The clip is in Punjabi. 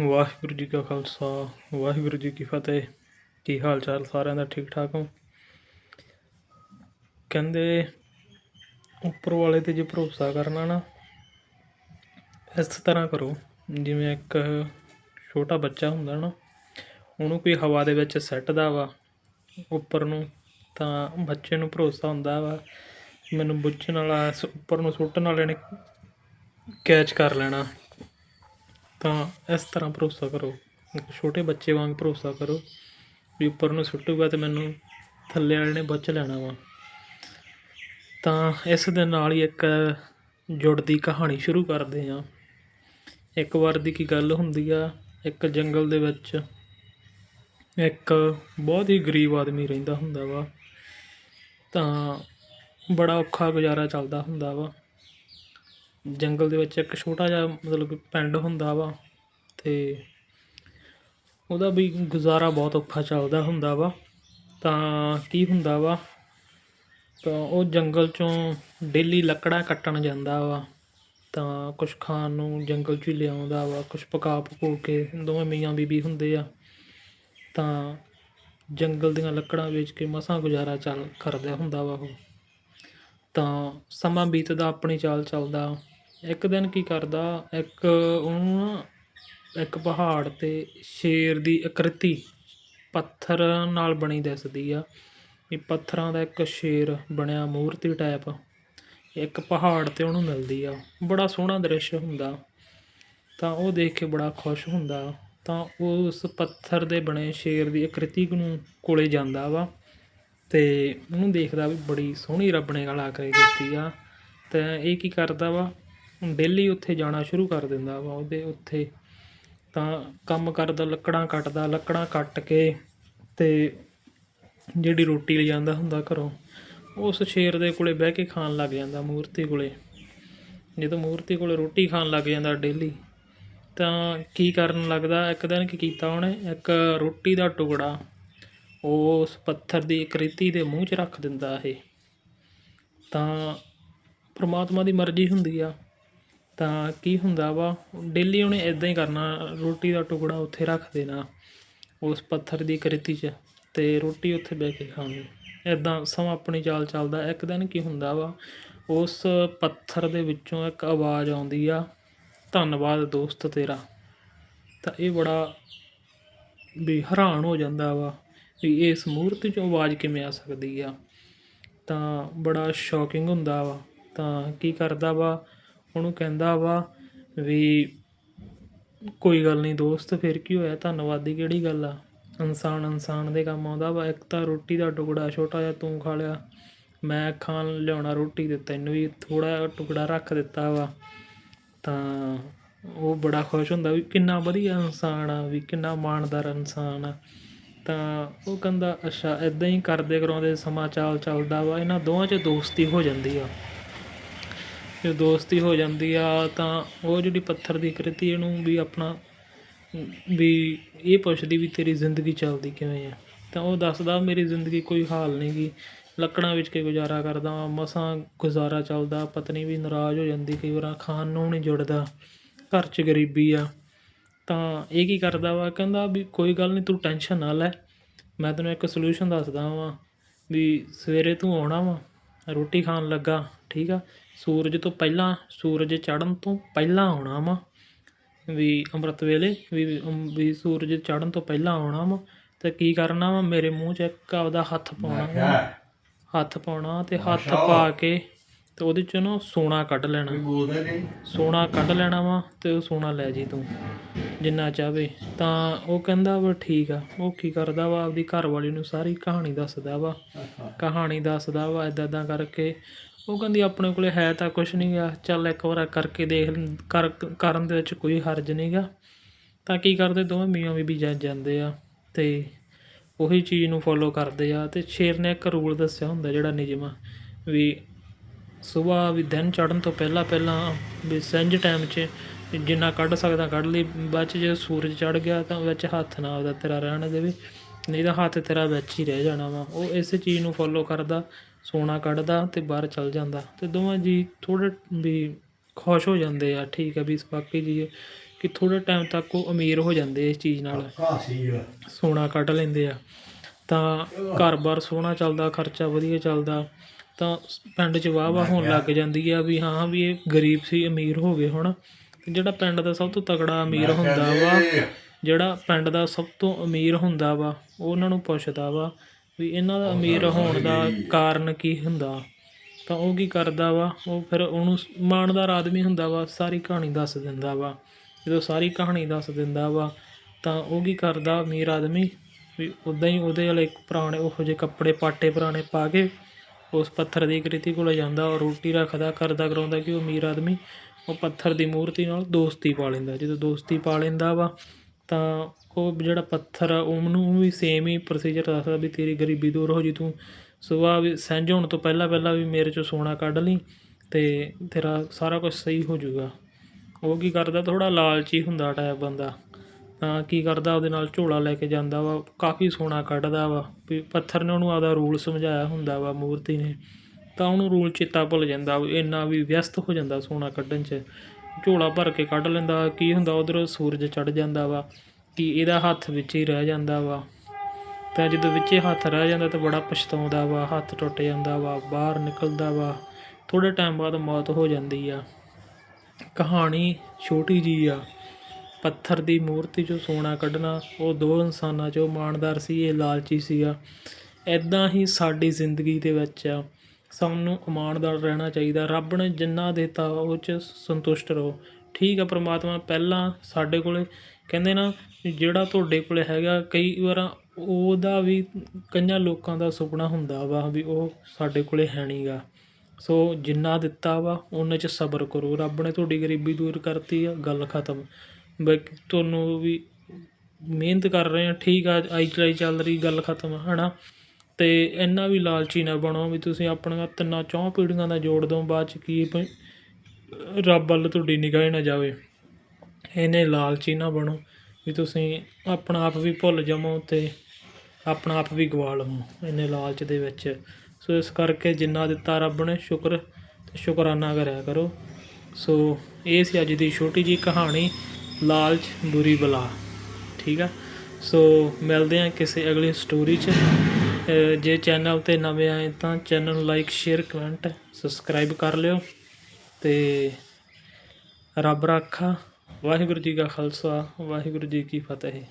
ਵਾਹਿਗੁਰੂ ਜੀ ਕਾ ਖਾਲਸਾ, ਵਾਹਿਗੁਰੂ ਜੀ ਕੀ ਫਤਿਹ। ਕੀ ਹਾਲ ਚਾਲ ਸਾਰਿਆਂ ਦਾ? ਠੀਕ ਠਾਕ ਹੋ? ਕਹਿੰਦੇ ਉੱਪਰ ਵਾਲੇ ਤੇ ਜੇ ਭਰੋਸਾ ਕਰਨਾ ਨਾ, ਇਸ ਤਰ੍ਹਾਂ ਕਰੋ। ਜਿਵੇਂ ਇੱਕ ਛੋਟਾ ਬੱਚਾ ਹੁੰਦਾ ਨਾ, ਉਹਨੂੰ ਕੋਈ ਹਵਾ ਦੇ ਵਿੱਚ ਸੱਟਦਾ ਵਾ ਉੱਪਰ ਨੂੰ, ਤਾਂ ਬੱਚੇ ਨੂੰ ਭਰੋਸਾ ਹੁੰਦਾ ਵਾ, ਮੈਨੂੰ ਬੁੱਝਣ ਵਾਲਾ ਉੱਪਰ ਨੂੰ ਸੁੱਟਣ ਵਾਲੇ ਨੇ ਕੈਚ ਕਰ ਲੈਣਾ। ਤਾਂ ਇਸ ਤਰ੍ਹਾਂ ਭਰੋਸਾ ਕਰੋ। ਇੱਕ ਛੋਟੇ ਬੱਚੇ ਵਾਂਗ ਭਰੋਸਾ ਕਰੋ ਵੀ ਉੱਪਰ ਨੂੰ ਸੁੱਟੂਗਾ ਤੇ ਮੈਨੂੰ ਥੱਲੇ ਵਾਲੇ ਨੇ ਬਚ ਲੈਣਾ ਵਾ। ਤਾਂ ਇਸ ਦੇ ਨਾਲ ਹੀ ਇੱਕ ਜੁੜਦੀ ਕਹਾਣੀ ਸ਼ੁਰੂ ਕਰਦੇ ਹਾਂ। ਇੱਕ ਵਾਰ ਦੀ ਕੀ ਗੱਲ ਹੁੰਦੀ ਆ, ਇੱਕ ਜੰਗਲ ਦੇ ਵਿੱਚ ਇੱਕ ਬਹੁਤ ਹੀ ਗਰੀਬ ਆਦਮੀ ਰਹਿੰਦਾ ਹੁੰਦਾ ਵਾ। ਤਾਂ ਬੜਾ ਔਖਾ ਗੁਜ਼ਾਰਾ ਚੱਲਦਾ ਹੁੰਦਾ ਵਾ। ਜੰਗਲ ਦੇ ਵਿੱਚ ਇੱਕ ਛੋਟਾ ਜਿਹਾ ਮਤਲਬ ਕਿ ਪਿੰਡ ਹੁੰਦਾ ਵਾ ਅਤੇ ਉਹਦਾ ਵੀ ਗੁਜ਼ਾਰਾ ਬਹੁਤ ਔਖਾ ਚੱਲਦਾ ਹੁੰਦਾ ਵਾ। ਤਾਂ ਕੀ ਹੁੰਦਾ ਵਾ, ਤਾਂ ਉਹ ਜੰਗਲ ਚੋਂ ਡੇਲੀ ਲੱਕੜਾਂ ਕੱਟਣ ਜਾਂਦਾ ਵਾ। ਤਾਂ ਕੁਛ ਖਾਣ ਨੂੰ ਜੰਗਲ 'ਚ ਹੀ ਲਿਆਉਂਦਾ ਵਾ, ਕੁਛ ਪਕਾ ਪਕੂ ਕੇ ਦੋਵੇਂ ਮੀਆਂ ਬੀਬੀ ਹੁੰਦੇ ਆ। ਤਾਂ ਜੰਗਲ ਦੀਆਂ ਲੱਕੜਾਂ ਵੇਚ ਕੇ ਮਸਾਂ ਗੁਜ਼ਾਰਾ ਚੱਲ ਕਰਦਾ ਹੁੰਦਾ ਵਾ ਉਹ। ਤਾਂ ਸਮਾਂ ਬੀਤਦਾ, ਆਪਣੀ ਚਾਲ ਚੱਲਦਾ। ਇੱਕ ਦਿਨ ਕੀ ਕਰਦਾ, ਇੱਕ ਉਹਨੂੰ ਨਾ ਇੱਕ ਪਹਾੜ 'ਤੇ ਸ਼ੇਰ ਦੀ ਆਕ੍ਰਿਤੀ ਪੱਥਰ ਨਾਲ ਬਣੀ ਦਿਸਦੀ ਆ, ਵੀ ਪੱਥਰਾਂ ਦਾ ਇੱਕ ਸ਼ੇਰ ਬਣਿਆ ਮੂਰਤੀ ਟਾਈਪ ਇੱਕ ਪਹਾੜ 'ਤੇ ਉਹਨੂੰ ਮਿਲਦੀ ਆ। ਬੜਾ ਸੋਹਣਾ ਦ੍ਰਿਸ਼ ਹੁੰਦਾ। ਤਾਂ ਉਹ ਦੇਖ ਕੇ ਬੜਾ ਖੁਸ਼ ਹੁੰਦਾ। ਤਾਂ ਉਹ ਉਸ ਪੱਥਰ ਦੇ ਬਣੇ ਸ਼ੇਰ ਦੀ ਆਕ੍ਰਿਤੀ ਨੂੰ ਕੋਲੇ ਜਾਂਦਾ ਵਾ ਤੇ ਉਹਨੂੰ ਦੇਖਦਾ ਵੀ ਬੜੀ ਸੋਹਣੀ ਰੱਬ ਨੇ ਕਲਾਕਾਰੀ ਦਿੱਤੀ ਆ। ਤੇ ਇਹ ਕੀ ਕਰਦਾ ਵਾ ਡੇਲੀ ਉੱਥੇ ਜਾਣਾ ਸ਼ੁਰੂ ਕਰ ਦਿੰਦਾ ਵਾ ਉਹਦੇ ਉੱਥੇ। ਤਾਂ ਕੰਮ ਕਰਦਾ, ਲੱਕੜਾਂ ਕੱਟਦਾ, ਲੱਕੜਾਂ ਕੱਟ ਕੇ ਅਤੇ ਜਿਹੜੀ ਰੋਟੀ ਲੈ ਹੁੰਦਾ ਘਰੋਂ, ਉਸ ਸ਼ੇਰ ਦੇ ਕੋਲੇ ਬਹਿ ਕੇ ਖਾਣ ਲੱਗ ਜਾਂਦਾ ਮੂਰਤੀ ਕੋਲੇ। ਜਦੋਂ ਮੂਰਤੀ ਕੋਲੇ ਰੋਟੀ ਖਾਣ ਲੱਗ ਜਾਂਦਾ ਡੇਲੀ, ਤਾਂ ਕੀ ਕਰਨ ਲੱਗਦਾ, ਇੱਕ ਦਿਨ ਕੀ ਕੀਤਾ ਉਹਨੇ, ਇੱਕ ਰੋਟੀ ਦਾ ਟੁਕੜਾ ਉਸ ਪੱਥਰ ਦੀ ਆਕ੍ਰਿਤੀ ਦੇ ਮੂੰਹ 'ਚ ਰੱਖ ਦਿੰਦਾ ਇਹ। ਤਾਂ ਪ੍ਰਮਾਤਮਾ ਦੀ ਮਰਜ਼ੀ ਹੁੰਦੀ ਆ। ਤਾਂ ਕੀ ਹੁੰਦਾ ਵਾ ਡੇਲੀ ਉਹਨੇ ਇੱਦਾਂ ਹੀ ਕਰਨਾ, ਰੋਟੀ ਦਾ ਟੁਕੜਾ ਉੱਥੇ ਰੱਖ ਦੇਣਾ, ਉਸ ਪੱਥਰ ਦੀ ਕ੍ਰਿਤੀ 'ਚ ਅਤੇ ਰੋਟੀ ਉੱਥੇ ਬਹਿ ਕੇ ਖਾਣੀ। ਇੱਦਾਂ ਸਮਾਂ ਆਪਣੀ ਚਾਲ ਚੱਲਦਾ, ਇੱਕ ਦਿਨ ਕੀ ਹੁੰਦਾ ਵਾ, ਉਸ ਪੱਥਰ ਦੇ ਵਿੱਚੋਂ ਇੱਕ ਆਵਾਜ਼ ਆਉਂਦੀ ਆ, ਧੰਨਵਾਦ ਦੋਸਤ ਤੇਰਾ। ਤਾਂ ਇਹ ਬੜਾ ਵੀ ਹੈਰਾਨ ਹੋ ਜਾਂਦਾ ਵਾ, ਵੀ ਇਸ ਮੂਰਤੀ 'ਚੋਂ ਆਵਾਜ਼ ਕਿਵੇਂ ਆ ਸਕਦੀ ਆ? ਤਾਂ ਬੜਾ ਸ਼ੌਕਿੰਗ ਹੁੰਦਾ ਵਾ। ਤਾਂ ਕੀ ਕਰਦਾ ਵਾ ਉਹਨੂੰ ਕਹਿੰਦਾ ਵਾ ਵੀ ਕੋਈ ਗੱਲ ਨਹੀਂ ਦੋਸਤ, ਫਿਰ ਕੀ ਹੋਇਆ? ਧੰਨਵਾਦੀ ਕਿਹੜੀ ਗੱਲ ਆ? ਇਨਸਾਨ ਇਨਸਾਨ ਦੇ ਕੰਮ ਆਉਂਦਾ ਵਾ। ਇੱਕ ਤਾਂ ਰੋਟੀ ਦਾ ਟੁਕੜਾ ਛੋਟਾ ਜਿਹਾ ਤੂੰ ਖਾ ਲਿਆ। ਮੈਂ ਖਾਣ ਲਿਆਉਣਾ ਰੋਟੀ ਤੇ ਤੈਨੂੰ ਵੀ ਥੋੜਾ ਜਿਹਾ ਟੁਕੜਾ ਰੱਖ ਦਿੱਤਾ ਵਾ। ਤਾਂ ਉਹ ਬੜਾ ਖੁਸ਼ ਹੁੰਦਾ ਵੀ ਕਿੰਨਾ ਵਧੀਆ ਇਨਸਾਨ ਆ, ਵੀ ਕਿੰਨਾ ਮਾਣਦਾਰ ਇਨਸਾਨ ਆ। ਤਾਂ ਉਹ ਕਹਿੰਦਾ, ਅੱਛਾ ਇਦਾਂ ਹੀ ਕਰਦੇ ਕਰਾਉਂਦੇ ਸਮਾਂ ਚਾਲ ਚੱਲਦਾ ਵਾ। ਇਹਨਾਂ ਦੋਵਾਂ 'ਚ ਦੋਸਤੀ ਹੋ ਜਾਂਦੀ ਆ। ਜੇ ਦੋਸਤੀ ਹੋ ਜਾਂਦੀ ਆ, ਤਾਂ ਉਹ ਜਿਹੜੀ ਪੱਥਰ ਦੀ ਕ੍ਰਿਤੀ ਇਹਨੂੰ ਵੀ ਆਪਣਾ, ਵੀ ਇਹ ਪੁੱਛਦੀ ਵੀ ਤੇਰੀ ਜ਼ਿੰਦਗੀ ਚੱਲਦੀ ਕਿਵੇਂ ਆ। ਤਾਂ ਉਹ ਦੱਸਦਾ ਮੇਰੀ ਜ਼ਿੰਦਗੀ ਕੋਈ ਹਾਲ ਨਹੀਂ ਗੀ। ਲੱਕੜਾਂ ਵਿੱਚ ਕੇ ਗੁਜ਼ਾਰਾ ਕਰਦਾ ਵਾਂ, ਮਸਾਂ ਗੁਜ਼ਾਰਾ ਚੱਲਦਾ, ਪਤਨੀ ਵੀ ਨਾਰਾਜ਼ ਹੋ ਜਾਂਦੀ ਕਈ ਵਾਰ, ਖਾਣ ਨੂੰ ਨਹੀਂ ਜੁੜਦਾ, ਘਰ 'ਚ ਗਰੀਬੀ ਆ। ਤਾਂ ਇਹ ਕੀ ਕਰਦਾ ਵਾ, ਕਹਿੰਦਾ ਵੀ ਕੋਈ ਗੱਲ ਨਹੀਂ, ਤੂੰ ਟੈਨਸ਼ਨ ਨਾ ਲੈ। ਮੈਂ ਤੈਨੂੰ ਇੱਕ ਸੋਲੂਸ਼ਨ ਦੱਸਦਾ ਵਾਂ ਵੀ ਸਵੇਰੇ ਤੂੰ ਆਉਣਾ ਵਾ ਰੋਟੀ ਖਾਣ ਲੱਗਾ ਠੀਕ ਆ। ਸੂਰਜ ਤੋਂ ਪਹਿਲਾਂ ਸੂਰਜ ਚੜ੍ਹਨ ਤੋਂ ਪਹਿਲਾਂ ਆਉਣਾ ਵਾ। ਵੀ ਅੰਮ੍ਰਿਤ ਵੇਲੇ ਵੀ ਵੀ ਸੂਰਜ ਚੜ੍ਹਨ ਤੋਂ ਪਹਿਲਾਂ ਆਉਣਾ ਵਾ। ਤੇ ਕੀ ਕਰਨਾ ਵਾ? ਮੇਰੇ ਮੂੰਹ 'ਚ ਇੱਕ ਆਪਦਾ ਹੱਥ ਪਾਉਣਾ ਵਾ। ਹੱਥ ਪਾਉਣਾ ਤੇ ਹੱਥ ਪਾ ਕੇ ਤੇ ਉਹਦੇ 'ਚੋਂ ਨਾ ਸੋਨਾ ਕੱਢ ਲੈਣਾ। ਸੋਨਾ ਕੱਢ ਲੈਣਾ ਵਾ ਤੇ ਉਹ ਸੋਨਾ ਲੈ ਜੀ ਤੂੰ ਜਿੰਨਾ ਚਾਹਵੇ। ਤਾਂ ਉਹ ਕਹਿੰਦਾ ਵਾ ਠੀਕ ਆ ਉਹ ਕੀ ਕਰਦਾ ਵਾ ਆਪਦੀ ਘਰ ਵਾਲੀ ਨੂੰ ਸਾਰੀ ਕਹਾਣੀ ਦੱਸਦਾ ਵਾ। ਕਹਾਣੀ ਦੱਸਦਾ ਵਾ ਇਦਾਂ ਇਦਾਂ ਕਰਕੇ। ਉਹ ਕਹਿੰਦੀ ਆਪਣੇ ਕੋਲੇ ਹੈ ਤਾਂ ਕੁਛ ਨਹੀਂ ਗਾ ਚੱਲ ਇੱਕ ਵਾਰ ਕਰਕੇ ਦੇਖ ਕਰ ਕਰਨ ਦੇ ਵਿੱਚ ਕੋਈ ਹਰਜ ਨਹੀਂ ਗਾ। ਤਾਂ ਕੀ ਕਰਦੇ ਦੋਵੇਂ ਮੀਆਂ ਬੀਬੀ ਜਾ ਜਾਂਦੇ ਆ ਤੇ ਉਹੀ ਚੀਜ਼ ਨੂੰ ਫੋਲੋ ਕਰਦੇ ਆ ਤੇ ਸ਼ੇਰ ਨੇ ਇੱਕ ਰੂਲ ਦੱਸਿਆ ਹੁੰਦਾ ਜਿਹੜਾ ਨਿਯਮ ਆ ਵੀ ਸਵੇਰ ਵੀ ਦਿਨ ਚੜ੍ਹਨ ਤੋਂ ਪਹਿਲਾਂ ਪਹਿਲਾਂ ਵੀ ਸਿੰਝ ਟਾਈਮ 'ਚ ਜਿੰਨਾ ਕੱਢ ਸਕਦਾ ਕੱਢ ਲਈ, ਬਾਅਦ 'ਚ ਜੇ ਸੂਰਜ ਚੜ੍ਹ ਗਿਆ ਤਾਂ ਵਿੱਚ ਹੱਥ ਨਾ ਆਪਦਾ ਤੇਰਾ ਰਹਿਣ ਦੇਵੇ ਨਹੀਂ ਤਾਂ ਹੱਥ ਤੇਰਾ ਵਿੱਚ ਹੀ ਰਹਿ ਜਾਣਾ ਵਾ। ਉਹ ਇਸੇ ਚੀਜ਼ ਨੂੰ ਫੋਲੋ ਕਰਦਾ, ਸੋਨਾ ਕੱਢਦਾ ਤੇ ਬਾਹਰ ਚਲ ਜਾਂਦਾ। ਤੇ ਦੋਵਾਂ ਜੀ ਥੋੜ੍ਹੇ ਵੀ ਖੁਸ਼ ਹੋ ਜਾਂਦੇ ਆ, ਠੀਕ ਆ ਵੀ ਵਾਕਈ ਜੀ ਕਿ ਥੋੜ੍ਹੇ ਟਾਈਮ ਤੱਕ ਉਹ ਅਮੀਰ ਹੋ ਜਾਂਦੇ ਇਸ ਚੀਜ਼ ਨਾਲ। ਸੋਨਾ ਕੱਢ ਲੈਂਦੇ ਆ। ਤਾਂ ਘਰ-ਬਾਰ ਸੋਹਣਾ ਚੱਲਦਾ, ਖਰਚਾ ਵਧੀਆ ਚੱਲਦਾ। ਤਾਂ ਪਿੰਡ 'ਚ ਵਾਹ ਵਾਹ ਹੋਣ ਲੱਗ ਜਾਂਦੀ ਆ ਵੀ ਹਾਂ ਵੀ ਇਹ ਗਰੀਬ ਸੀ ਅਮੀਰ ਹੋ ਗਏ ਹੁਣ। ਜਿਹੜਾ ਪਿੰਡ ਦਾ ਸਭ ਤੋਂ ਤਕੜਾ ਅਮੀਰ ਹੁੰਦਾ ਵਾ ਜਿਹੜਾ ਪਿੰਡ ਦਾ ਸਭ ਤੋਂ ਅਮੀਰ ਹੁੰਦਾ ਵਾ ਉਹ ਉਹਨਾਂ ਨੂੰ ਪੁੱਛਦਾ ਵਾ ਵੀ ਇਹਨਾਂ ਦਾ ਅਮੀਰ ਹੋਣ ਦਾ ਕਾਰਨ ਕੀ ਹੁੰਦਾ? ਤਾਂ ਉਹ ਕੀ ਕਰਦਾ ਵਾ? ਉਹ ਫਿਰ ਉਹਨੂੰ ਇਮਾਨਦਾਰ ਆਦਮੀ ਹੁੰਦਾ ਵਾ ਸਾਰੀ ਕਹਾਣੀ ਦੱਸ ਦਿੰਦਾ ਵਾ। ਜਦੋਂ ਸਾਰੀ ਕਹਾਣੀ ਦੱਸ ਦਿੰਦਾ ਵਾ ਤਾਂ ਉਹ ਕੀ ਕਰਦਾ ਅਮੀਰ ਆਦਮੀ? ਵੀ ਉਦਾਂ ਹੀ ਉਹਦੇ ਵਾਲੇ ਪੁਰਾਣੇ ਉਹੋ ਜਿਹੇ ਕੱਪੜੇ ਪਾਟੇ ਪੁਰਾਣੇ ਪਾ ਕੇ ਉਸ ਪੱਥਰ ਦੀ ਕ੍ਰਿਤੀ ਕੋਲ ਜਾਂਦਾ ਔਰ ਰੋਟੀ ਰੱਖਦਾ, ਕਰਦਾ, ਕਰਾਉਂਦਾ ਕਿ ਉਹ ਅਮੀਰ ਆਦਮੀ ਉਹ ਪੱਥਰ ਦੀ ਮੂਰਤੀ ਨਾਲ ਦੋਸਤੀ ਪਾ ਲੈਂਦਾ। ਜਦੋਂ ਦੋਸਤੀ ਪਾ ਲੈਂਦਾ ਵਾ, ਤਾਂ ਉਹ ਜਿਹੜਾ ਪੱਥਰ ਆ, ਉਹਨੂੰ ਵੀ ਸੇਮ ਹੀ ਪ੍ਰੋਸੀਜਰ ਦੱਸਦਾ ਵੀ ਤੇਰੀ ਗਰੀਬੀ ਦੂਰ ਹੋ ਜੀ ਤੂੰ ਸੁਬਾਹ ਵੀ ਸਿੰਝ ਹੋਣ ਤੋਂ ਪਹਿਲਾਂ ਪਹਿਲਾਂ ਵੀ ਮੇਰੇ ਚੋਂ ਸੋਨਾ ਕੱਢ ਲਈ ਤੇ ਤੇਰਾ ਸਾਰਾ ਕੁਝ ਸਹੀ ਹੋ ਜਾਊਗਾ। ਉਹ ਕੀ ਕਰਦਾ ਥੋੜਾ ਲਾਲਚੀ ਹੁੰਦਾ ਟਾਈਪ ਬੰਦਾ। ਤਾਂ ਕੀ ਕਰਦਾ, ਉਹਦੇ ਨਾਲ ਝੋਲਾ ਲੈ ਕੇ ਜਾਂਦਾ ਵਾ, ਕਾਫੀ ਸੋਨਾ ਕੱਢਦਾ ਵਾ, ਵੀ ਪੱਥਰ ਨੇ ਉਹਨੂੰ ਆਪਦਾ ਰੂਲ ਸਮਝਾਇਆ ਹੁੰਦਾ ਵਾ, ਮੂਰਤੀ ਨੇ। ਤਾਂ ਉਹਨੂੰ ਰੂਲ ਚੇਤਾ ਭੁੱਲ ਜਾਂਦਾ ਵੀ ਇੰਨਾ ਵੀ ਵਿਅਸਤ ਹੋ ਜਾਂਦਾ ਸੋਨਾ ਕੱਢਣ 'ਚ। ਝੋਲਾ ਭਰ ਕੇ ਕੱਢ ਲੈਂਦਾ, ਕੀ ਹੁੰਦਾ, ਉਧਰੋਂ ਸੂਰਜ ਚੜ ਜਾਂਦਾ ਵਾ, ਕਿ ਇਹਦਾ ਹੱਥ ਵਿੱਚ ਹੀ ਰਹਿ ਜਾਂਦਾ ਵਾ। ਤਾਂ ਜਦੋਂ ਵਿੱਚੇ ਹੱਥ ਰਹਿ ਜਾਂਦਾ ਤਾਂ ਬੜਾ ਪਛਤਾਉਂਦਾ ਵਾ, ਹੱਥ ਟੁੱਟ ਜਾਂਦਾ ਵਾ, ਬਾਹਰ ਨਿਕਲਦਾ ਵਾ। ਥੋੜੇ ਟਾਈਮ ਬਾਅਦ ਮੌਤ ਹੋ ਜਾਂਦੀ ਆ। ਕਹਾਣੀ ਛੋਟੀ ਜੀ ਆ। ਪੱਥਰ ਦੀ ਮੂਰਤੀ 'ਚੋਂ ਸੋਨਾ ਕੱਢਣਾ, ਉਹ ਦੋ ਇਨਸਾਨਾਂ 'ਚੋਂ ਇਮਾਨਦਾਰ ਸੀ, ਇਹ ਲਾਲਚੀ ਸੀਗਾ। ਇੱਦਾਂ ਹੀ ਸਾਡੀ ਜ਼ਿੰਦਗੀ ਦੇ ਵਿੱਚ ਆ। ਸਾਨੂੰ ਇਮਾਨਦਾਰ ਰਹਿਣਾ ਚਾਹੀਦਾ। ਰੱਬ ਨੇ ਜਿੰਨਾ ਦਿੱਤਾ, ਉਹ 'ਚ ਸੰਤੁਸ਼ਟ ਰਹੋ। ਠੀਕ ਆ ਪਰਮਾਤਮਾ, ਪਹਿਲਾਂ ਸਾਡੇ ਕੋਲ ਕਹਿੰਦੇ ਨਾ ਜਿਹੜਾ ਤੁਹਾਡੇ ਕੋਲ ਹੈਗਾ, ਕਈ ਵਾਰ ਉਹਦਾ ਵੀ ਕਈਆਂ ਲੋਕਾਂ ਦਾ ਸੁਪਨਾ ਹੁੰਦਾ ਵਾ ਵੀ ਉਹ ਸਾਡੇ ਕੋਲ ਹੈ ਨਹੀਂਗਾ ਸੋ ਜਿੰਨਾ ਦਿੱਤਾ ਵਾ, ਉਹਨਾਂ 'ਚ ਸਬਰ ਕਰੋ। ਰੱਬ ਨੇ ਤੁਹਾਡੀ ਗਰੀਬੀ ਦੂਰ ਕਰਤੀ ਆ, ਗੱਲ ਖਤਮ। ਬਾਕੀ ਤੁਹਾਨੂੰ ਵੀ ਮਿਹਨਤ ਕਰ ਰਹੇ ਆ ਠੀਕ ਆ, ਆਈ ਚਲਾਈ ਚੱਲ ਰਹੀ, ਗੱਲ ਖਤਮ ਹੈ ਨਾ ਅਤੇ ਇੰਨਾ ਵੀ ਲਾਲਚੀ ਨਾ ਬਣੋ ਵੀ ਤੁਸੀਂ ਆਪਣੀਆਂ ਤਿੰਨਾਂ ਚੌਂ ਪੀੜ੍ਹੀਆਂ ਦਾ ਜੋੜ ਦੋ ਬਾਅਦ ਚ ਕੀ ਪ- ਰੱਬ ਵੱਲ ਤੁਹਾਡੀ ਨਿਗਾਹ ਨਾ ਜਾਵੇ। ਇੰਨੇ ਲਾਲਚੀ ਨਾ ਬਣੋ ਵੀ ਤੁਸੀਂ ਆਪਣਾ ਆਪ ਵੀ ਭੁੱਲ ਜਾਵੋ ਅਤੇ ਆਪਣਾ ਆਪ ਵੀ ਗਵਾ ਲਵੋ ਇੰਨੇ ਲਾਲਚ ਦੇ ਵਿੱਚ। ਸੋ ਇਸ ਕਰਕੇ ਜਿੰਨਾ ਦਿੱਤਾ ਰੱਬ ਨੇ, ਸ਼ੁਕਰ ਤੇ ਸ਼ੁਕਰਾਨਾ ਕਰਿਆ ਕਰੋ। ਸੋ ਇਹ ਸੀ ਅੱਜ ਦੀ ਛੋਟੀ ਜੀ ਕਹਾਣੀ। ਲਾਲਚ, ਬੁਰੀ ਬਲਾ। ਠੀਕ ਆ? ਸੋ ਮਿਲਦੇ ਹਾਂ ਕਿਸੇ ਅਗਲੀ ਸਟੋਰੀ 'ਚ। ਜੇ ਚੈਨਲ ਤੇ ਨਵੇਂ ਆਏ ਤਾਂ ਚੈਨਲ ਨੂੰ ਲਾਈਕ ਸ਼ੇਅਰ ਕਮੈਂਟ ਸਬਸਕ੍ਰਾਈਬ ਕਰ ਲਿਓ। ਤੇ ਰੱਬ ਰਾਖਾ। ਵਾਹਿਗੁਰੂ ਜੀ ਕਾ ਖਾਲਸਾ, ਵਾਹਿਗੁਰੂ ਜੀ ਕੀ ਫਤਿਹ।